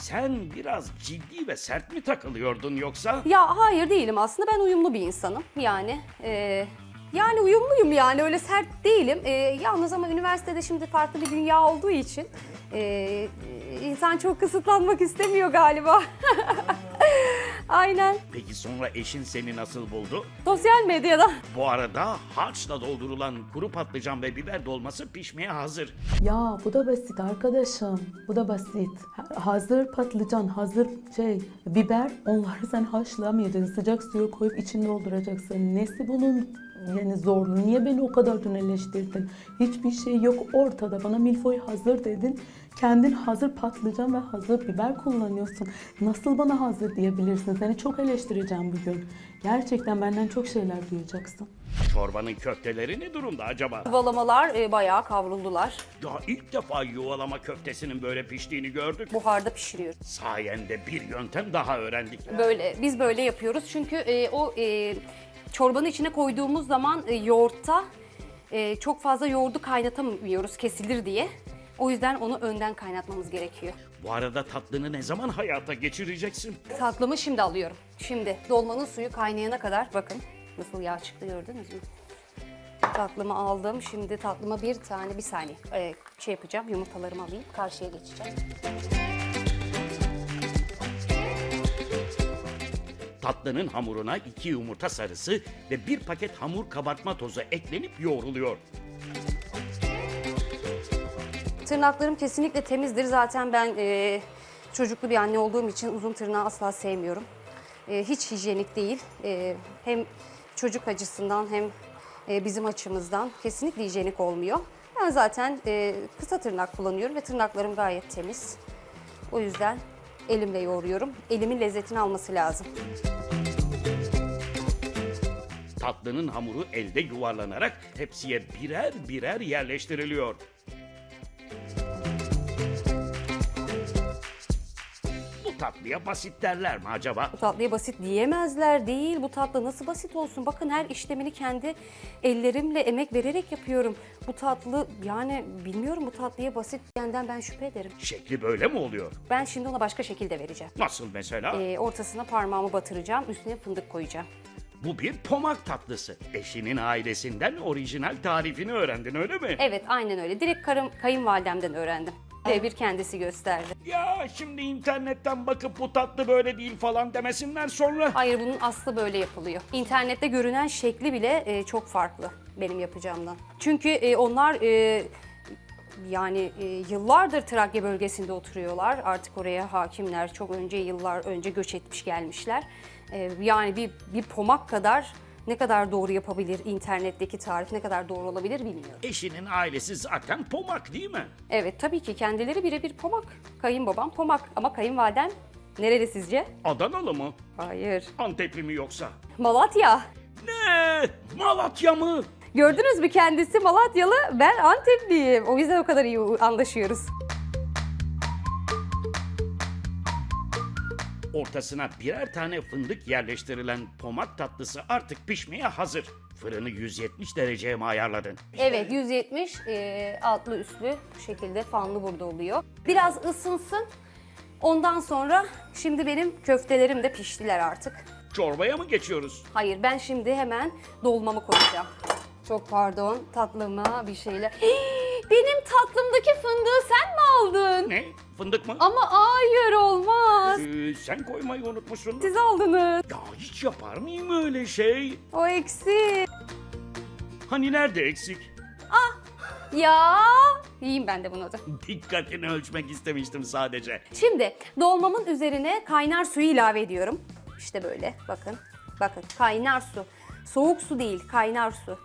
Sen biraz ciddi ve sert mi takılıyordun yoksa? Ya hayır değilim aslında ben uyumlu bir insanım. Yani e, yani uyumluyum yani öyle sert değilim. E, yalnız ama üniversitede şimdi farklı bir dünya olduğu için e, insan çok kısıtlanmak istemiyor galiba. Aynen. Peki sonra eşin seni nasıl buldu? Sosyal medyada. Bu arada harçla doldurulan kuru patlıcan ve biber dolması pişmeye hazır. Ya bu da basit arkadaşım. Bu da basit. Ha- Hazır patlıcan, hazır şey, biber onları sen haşlamayacaksın. Sıcak suya koyup içine dolduracaksın. Nesi bunun yani zorlu? Niye beni o kadar dün eleştirdin? Hiçbir şey yok ortada. Bana milfoy hazır dedin. Kendin hazır patlıcan ve hazır biber kullanıyorsun. Nasıl bana hazır diyebilirsin? Seni çok eleştireceğim bugün. Gerçekten benden çok şeyler duyacaksın. Çorbanın köfteleri ne durumda acaba? Yuvalamalar e, bayağı kavruldular. Ya ilk defa yuvalama köftesinin böyle piştiğini gördük. Buharda pişiriyoruz. Sayende bir yöntem daha öğrendik. Böyle biz böyle yapıyoruz çünkü e, o e, çorbanın içine koyduğumuz zaman e, yoğurtta e, çok fazla yoğurdu kaynatamıyoruz kesilir diye. O yüzden onu önden kaynatmamız gerekiyor. Bu arada tatlını ne zaman hayata geçireceksin? Tatlımı şimdi alıyorum. Şimdi dolmanın suyu kaynayana kadar bakın nasıl yağ çıktı gördünüz mü? Tatlımı aldım. Şimdi tatlıma bir tane bir saniye e, şey yapacağım. Yumurtalarımı alayım. Karşıya geçeceğim. Tatlının hamuruna iki yumurta sarısı ve bir paket hamur kabartma tozu eklenip yoğruluyor. Tırnaklarım kesinlikle temizdir. Zaten ben e, çocuklu bir anne olduğum için uzun tırnağı asla sevmiyorum. E, hiç hijyenik değil. E, hem çocuk açısından hem e, bizim açımızdan kesinlikle hijyenik olmuyor. Ben zaten e, kısa tırnak kullanıyorum ve tırnaklarım gayet temiz. O yüzden elimle yoğuruyorum. Elimin lezzetini alması lazım. Tatlının hamuru elde yuvarlanarak tepsiye birer birer yerleştiriliyor. Tatlıya basit derler mi acaba? Bu tatlıya basit diyemezler değil. Bu tatlı nasıl basit olsun? Bakın her işlemini kendi ellerimle emek vererek yapıyorum. Bu tatlı yani bilmiyorum bu tatlıya basit diyenden ben şüphe ederim. Şekli böyle mi oluyor? Ben şimdi ona başka şekilde vereceğim. Nasıl mesela? Ee, ortasına parmağımı batıracağım. Üstüne fındık koyacağım. Bu bir pomak tatlısı. Eşinin ailesinden orijinal tarifini öğrendin öyle mi? Evet aynen öyle. Direkt karım, kayınvalidemden öğrendim. Bir kendisi gösterdi. Ya şimdi internetten bakıp bu tatlı böyle değil falan demesinler sonra. Hayır bunun aslı böyle yapılıyor. İnternette görünen şekli bile e, çok farklı benim yapacağımdan. Çünkü e, onlar e, yani e, yıllardır Trakya bölgesinde oturuyorlar. Artık oraya hakimler. Çok önce yıllar önce göç etmiş gelmişler. E, yani bir, bir pomak kadar ne kadar doğru yapabilir internetteki tarif ne kadar doğru olabilir bilmiyorum. Eşinin ailesi zaten pomak değil mi? Evet tabii ki kendileri birebir pomak. Kayınbabam pomak ama kayınvalidem nereli sizce? Adanalı mı? Hayır. Antepli mi yoksa? Malatya. Ne? Malatya mı? Gördünüz mü kendisi Malatyalı, ben Antepliyim. O yüzden o kadar iyi anlaşıyoruz. Ortasına birer tane fındık yerleştirilen pomak tatlısı artık pişmeye hazır. Fırını 170 dereceye mi ayarladın? Evet 170 e, altlı üstlü bu şekilde fanlı burada oluyor. Biraz ısınsın. Ondan sonra şimdi benim köftelerim de piştiler artık. Çorbaya mı geçiyoruz? Hayır ben şimdi hemen dolmamı koyacağım. Çok pardon tatlımı bir şeyle. Benim tatlımdaki fındığı sen mi aldın? Ne? Fındık mı? Ama hayır olmaz. Ee, sen koymayı unutmuşsun. Siz aldınız. Ya hiç yapar mıyım öyle şey? O eksik. Hani nerede eksik? Ya yiyeyim ben de bunu da. Dikkatini ölçmek istemiştim sadece. Şimdi dolmamın üzerine kaynar suyu ilave ediyorum. İşte böyle bakın. Bakın kaynar su. Soğuk su değil kaynar su.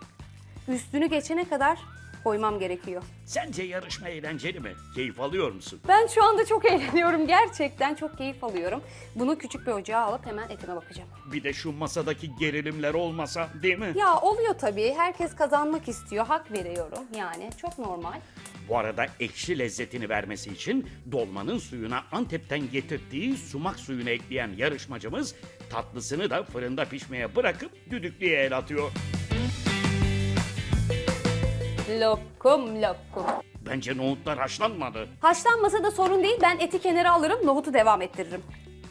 Üstünü geçene kadar koymam gerekiyor. Sence yarışma eğlenceli mi? Keyif alıyor musun? Ben şu anda çok eğleniyorum. Gerçekten çok keyif alıyorum. Bunu küçük bir ocağa alıp hemen etime bakacağım. Bir de şu masadaki gerilimler olmasa değil mi? Ya oluyor tabii. Herkes kazanmak istiyor. Hak veriyorum yani. Çok normal. Bu arada ekşi lezzetini vermesi için dolmanın suyuna Antep'ten getirdiği sumak suyunu ekleyen yarışmacımız tatlısını da fırında pişmeye bırakıp düdüklüye el atıyor. Lokum lokum. Bence nohutlar haşlanmadı. Haşlanmasa da sorun değil. Ben eti kenara alırım, nohutu devam ettiririm.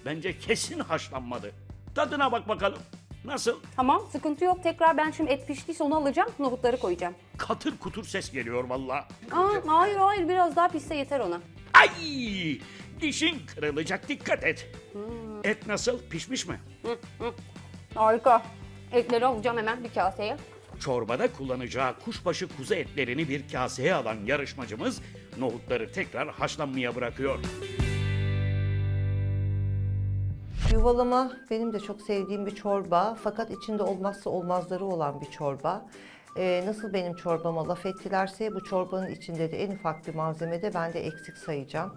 Bence kesin haşlanmadı. Tadına bak bakalım. Nasıl? Tamam, sıkıntı yok. Tekrar ben şimdi et piştiyse onu alacağım, nohutları koyacağım. Katır kutur ses geliyor valla. Aa, hayır hayır, biraz daha pişse yeter ona. Ay! Dişin kırılacak dikkat et. Et nasıl? Pişmiş mi? Harika. Etleri alacağım hemen bir kaseye. Çorbada kullanacağı kuşbaşı kuzu etlerini bir kaseye alan yarışmacımız nohutları tekrar haşlanmaya bırakıyor. Yuvalama benim de çok sevdiğim bir çorba fakat içinde olmazsa olmazları olan bir çorba. Ee, nasıl benim çorbama laf ettilerse bu çorbanın içinde de en ufak bir malzemede ben de eksik sayacağım.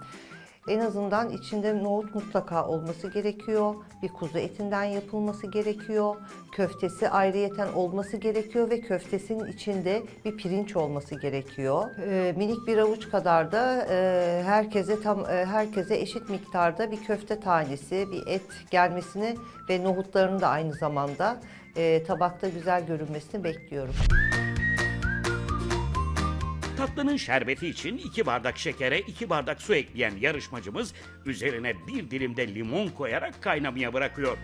En azından içinde nohut mutlaka olması gerekiyor. Bir kuzu etinden yapılması gerekiyor. Köftesi ayrıyeten olması gerekiyor ve köftesinin içinde bir pirinç olması gerekiyor. Ee, minik bir avuç kadar da e, herkese tam e, herkese eşit miktarda bir köfte tanesi, bir et gelmesini ve nohutlarını da aynı zamanda e, tabakta güzel görünmesini bekliyorum. Tatlının şerbeti için 2 bardak şekere 2 bardak su ekleyen yarışmacımız üzerine bir dilim de limon koyarak kaynamaya bırakıyor.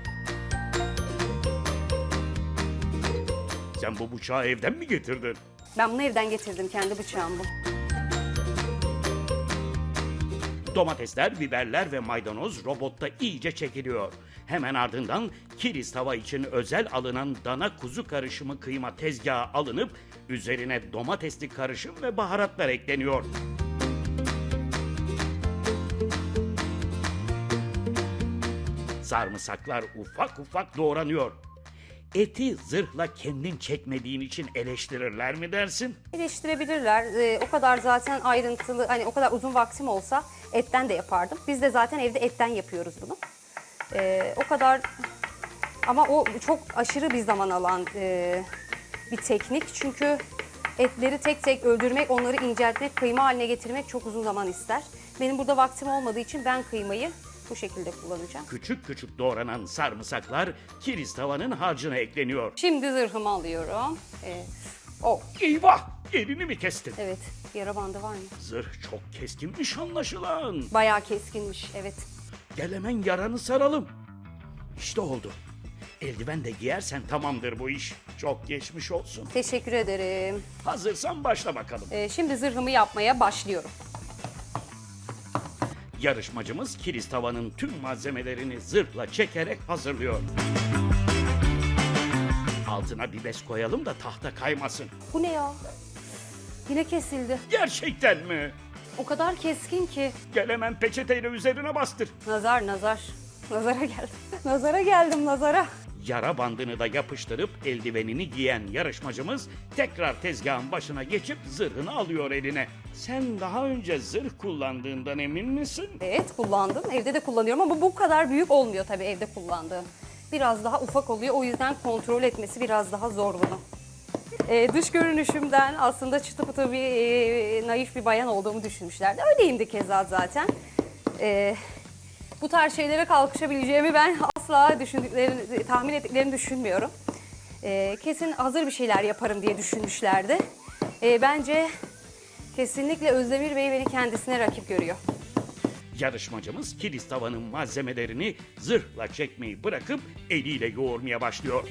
Sen bu bıçağı evden mi getirdin? Ben bunu evden getirdim, kendi bıçağım bu. Domatesler, biberler ve maydanoz robotta iyice çekiliyor. Hemen ardından kiriz tava için özel alınan dana kuzu karışımı kıyma tezgaha alınıp üzerine domatesli karışım ve baharatlar ekleniyor. Sarımsaklar ufak ufak doğranıyor. Eti zırhla kendin çekmediğin için eleştirirler mi dersin? Eleştirebilirler. Ee, o kadar zaten ayrıntılı, hani o kadar uzun vaktim olsa etten de yapardım. Biz de zaten evde etten yapıyoruz bunu. Ee, o kadar ama o çok aşırı bir zaman alan e, bir teknik. Çünkü etleri tek tek öldürmek, onları inceltmek, kıyma haline getirmek çok uzun zaman ister. Benim burada vaktim olmadığı için ben kıymayı bu şekilde kullanacağım. Küçük küçük doğranan sarımsaklar kiriz tavanın harcına ekleniyor. Şimdi zırhımı alıyorum. Evet. Oh, Eyvah! Elini mi kestin? evet. Yara bandı var mı? Zırh çok keskinmiş anlaşılan. Bayağı keskinmiş, evet. Gel hemen yaranı saralım. İşte oldu. Eldiven de giyersen tamamdır bu iş. Çok geçmiş olsun. Teşekkür ederim. Hazırsan başla bakalım. Ee, şimdi zırhımı yapmaya başlıyorum. Yarışmacımız kiriz tavanın tüm malzemelerini zırhla çekerek hazırlıyor. Altına bir bez koyalım da tahta kaymasın. Bu ne ya? Yine kesildi. Gerçekten mi? O kadar keskin ki. Gel hemen peçeteyle üzerine bastır. Nazar nazar. Nazara geldim. nazara geldim nazara. Yara bandını da yapıştırıp eldivenini giyen yarışmacımız tekrar tezgahın başına geçip zırhını alıyor eline. Sen daha önce zırh kullandığından emin misin? Evet kullandım. Evde de kullanıyorum ama bu kadar büyük olmuyor tabii evde kullandığım. Biraz daha ufak oluyor. O yüzden kontrol etmesi biraz daha zor bunu. Ee, dış görünüşümden aslında çıtı pıtı bir e, naif bir bayan olduğumu düşünmüşlerdi. Öyleyimdi keza zaten. Ee, bu tarz şeylere kalkışabileceğimi ben asla düşündüklerini, tahmin ettiklerini düşünmüyorum. Ee, kesin hazır bir şeyler yaparım diye düşünmüşlerdi. Ee, bence kesinlikle Özdemir Bey beni kendisine rakip görüyor. Yarışmacımız kiriz tavanın malzemelerini zırhla çekmeyi bırakıp eliyle yoğurmaya başlıyor.